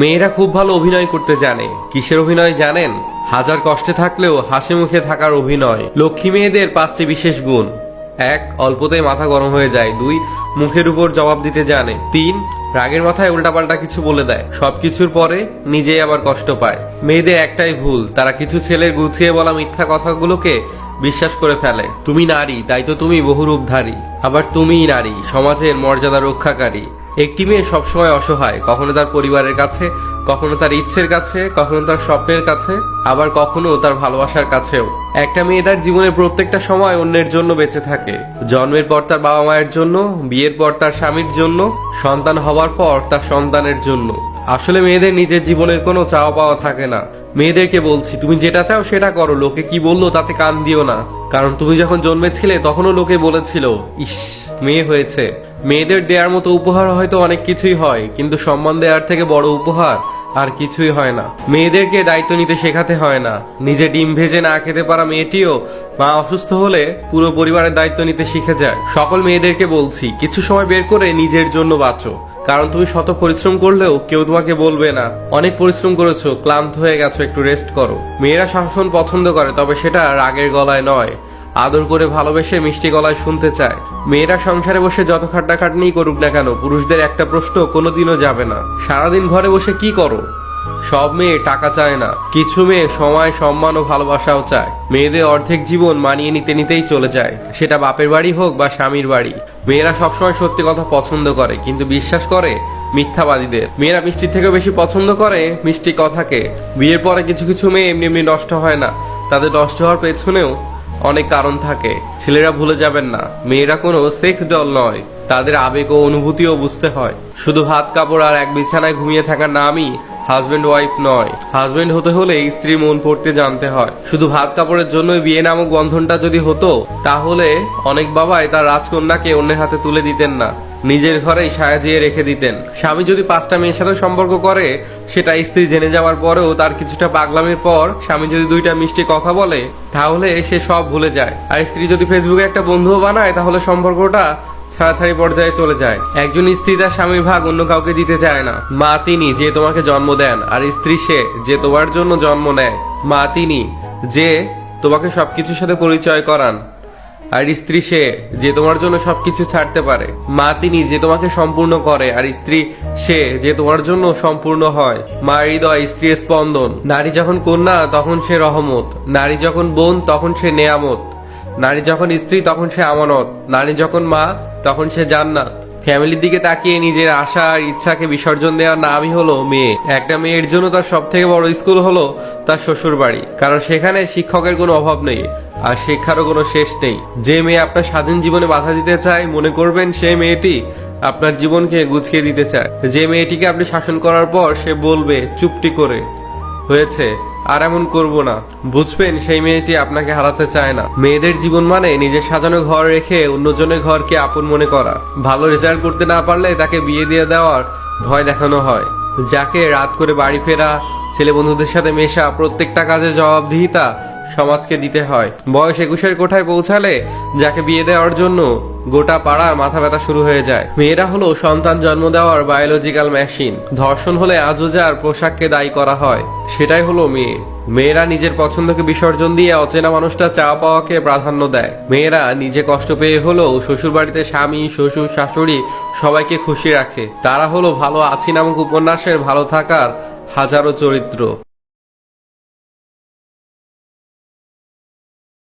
মেয়েরা খুব ভালো অভিনয় করতে জানে। কিসের অভিনয় জানেন? হাজার কষ্টে থাকলেও হাসি মুখে থাকার অভিনয়। লক্ষ্মী মেয়েদের পাঁচটি বিশেষ গুণ। এক অল্পতেই মাথা গরম হয়ে যায়। দুই, মুখের উপর জবাব দিতে জানে। তিন, রাগের মাথায় উল্টাপাল্টা কিছু বলে দেয়। সবকিছুর পরে নিজেই আবার কষ্ট পায়। মেয়েদের একটাই ভুল, তারা কিছু ছেলের গুছিয়ে বলা মিথ্যা কথাগুলোকে বিশ্বাস করে ফেলে। তুমি নারী, তাই তো তুমি বহুরূপধারী। আবার তুমিই নারী, সমাজের মর্যাদা রক্ষাকারী। একটি মেয়ে সবসময় অসহায়। কখনো তার পরিবারের কাছে, কখনো তার ইচ্ছের কাছে, কখনো তার স্বপ্নের কাছে, আবার কখনো তার ভালোবাসার কাছেও। একটা মেয়ে তার জীবনের প্রত্যেকটা সময় অন্যের জন্য বেঁচে থাকে। জন্মের পর তার বাবা মায়ের জন্য, বিয়ের পর তার স্বামীর জন্য, সন্তান হওয়ার পর তার সন্তানের জন্য। আসলে মেয়েদের নিজের জীবনের কোনো চাওয়া পাওয়া থাকে না। মেয়েদেরকে বলছি, তুমি যেটা চাও সেটা করো। লোকে কি বলল তাতে কান দিও না। কারণ তুমি যখন জন্মেছিলে তখনও লোকে বলেছিল, ইস, মেয়ে হয়েছে। মেয়েদের দেওয়ার মতো উপহার হয়তো অনেক কিছুই হয়, কিন্তু সম্মান দেওয়ার থেকে বড় উপহার আর কিছুই হয় না। মেয়েদেরকে দায়িত্ব নিতে শেখাতে হয় না। নিজে ডিম ভেজে না খেতে পারা মেয়েটিও মা অসুস্থ হলে পুরো পরিবারের দায়িত্ব নিতে শিখে যায়। সকল মেয়েদেরকে বলছি, কিছু সময় বের করে নিজের জন্য বাঁচো, কারণ তুমি শত পরিশ্রম করলেও কেউ তোমাকে বলবে না। অনেক পরিশ্রম করেছ, ক্লান্ত হয়ে গেছো, একটু রেস্ট করো। মেয়েরা শাসন পছন্দ করে, তবে সেটা রাগের গলায় নয়। আদর করে ভালোবেসে মিষ্টি গলায় শুনতে চায়। মেয়েরা সংসারে বসে যত খাটনি করুক না কেন, পুরুষদের একটা প্রশ্ন কোনোদিনও যাবে না। সারাদিন ঘরে বসে কি করো? সব মেয়ে টাকা চায় না। কিছু মেয়ে সময়, সম্মান ও ভালোবাসাও চায়। মেয়েদের অর্ধেক জীবন মানিয়ে নিতে নিতেই চলে যায়। সেটা বাপের বাড়ি হোক বা স্বামীর বাড়ি। মেয়েরা সবসময় সত্যি কথা পছন্দ করে, কিন্তু বিশ্বাস করে মিথ্যাবাদীদের। মেয়েরা মিষ্টির থেকে বেশি পছন্দ করে মিষ্টি কথাকে। বিয়ের পরে কিছু কিছু মেয়ে এমনি এমনি নষ্ট হয় না। তাদের নষ্ট হওয়ার পেছনেও অনেক কারণ থাকে। ছেলেরা ভুলে যাবেন না। মেয়েরা কোনো সেক্স ডল নয়। তাদের আবেগ ও অনুভূতিও বুঝতে হয়। শুধু ভাত কাপড় আর এক বিছানায় ঘুমিয়ে থাকার নামই হাজবেন্ড ওয়াইফ নয়। হাজবেন্ড হতে হলে স্ত্রী মন পড়তে জানতে হয়। শুধু ভাত কাপড়ের জন্য বিয়ে নামক বন্ধনটা যদি হতো, তাহলে অনেক বাবাই তার রাজকন্যাকে অন্যের হাতে তুলে দিতেন না। নিজের ঘরেই সাজিয়ে রেখে দিতেন। স্বামী যদি পাঁচটা মেয়ের সাথে সম্পর্ক করে, সেটা স্ত্রী জেনে যাওয়ার পরেও তার কিছুটা পাগলামের পর স্বামী যদি দুইটা মিষ্টি কথা বলে, তাহলে সে সব ভুলে যায়। আর স্ত্রী যদি ফেসবুকে একটা বন্ধুও বানায়, তাহলে সম্পর্কটা ছাড়াছাড়ি পর্যায়ে চলে যায়। একজন স্ত্রী তার স্বামীর ভাগ অন্য কাউকে দিতে চায় না। মা তিনি, যে তোমাকে জন্ম দেন, আর স্ত্রী সে, যে তোমার জন্য জন্ম নেয়। মা তিনি, যে তোমাকে সবকিছুর সাথে পরিচয় করান। আর স্ত্রী সে যে তোমার জন্য সবকিছু ছাড়তে পারে। মা তিনি যে তোমাকে সম্পূর্ণ করে, আর স্ত্রী সে যে তোমার জন্য সম্পূর্ণ হয়। মা হৃদয় স্ত্রীর স্পন্দন। নারী যখন কন্যা, তখন সে রহমত। নারী যখন বোন, তখন সে নেয়ামত। নারী যখন স্ত্রী, তখন সে আমানত। নারী যখন মা, তখন সে জান্নাত। ফ্যামিলির দিকে তাকিয়ে নিজের আশা আর ইচ্ছাকে বিসর্জন দেওয়ার নামই হলো মেয়ে। একটা মেয়ের জন্য তার সব থেকে বড় স্কুল হলো তার শ্বশুর বাড়ি, কারণ সেখানে শিক্ষকের কোনো অভাব নেই, আর শিক্ষারও কোনো শেষ নেই। যে মেয়ে আপনার স্বাধীন জীবনে বাধা দিতে চায়, মনে করবেন সেই মেয়েটি আপনার জীবনকে গুছিয়ে দিতে চায়। যে মেয়েটিকে আপনি শাসন করার পর সে বলবে, চুপটি করে। হয়েছে। আর এমন করব না। বুঝবেন, সেই মেয়েটি আপনাকে হারাতে চায় না। মেয়েদের জীবন মানে নিজের সাজানো ঘর রেখে অন্যজনের ঘরকে আপন মনে করা। ভালো রেজাল্ট করতে না পারলে তাকে বিয়ে দিয়ে দেওয়ার ভয় দেখানো হয়। যাকে রাত করে বাড়ি ফেরা ছেলে বন্ধুদের সাথে মেশা প্রত্যেকটা কাজে জবাবদিহিতা সমাজকে দিতে হয়। বয়স একুশের কোঠায় পৌঁছালে যাকে বিয়ে দেওয়ার জন্য গোটা পাড়ার মাথা ব্যথা শুরু হয়ে যায়। মেয়েরা হলো সন্তান জন্ম দেওয়ার বায়োলজিক্যাল মেশিন ধর্ষণ হলে আজও যার পোশাককে দায়ী করা হয়, সেটাই হলো মেয়ে। মেয়েরা নিজের পছন্দকে বিসর্জন দিয়ে অচেনা মানুষটা চা পাওয়াকে প্রাধান্য দেয়। মেয়েরা নিজে কষ্ট পেয়ে হলেও শ্বশুর বাড়িতে স্বামী, শ্বশুর, শাশুড়ি সবাইকে খুশি রাখে। তারা হলো ভালো আছি নামক উপন্যাসের ভালো থাকার হাজারো চরিত্র।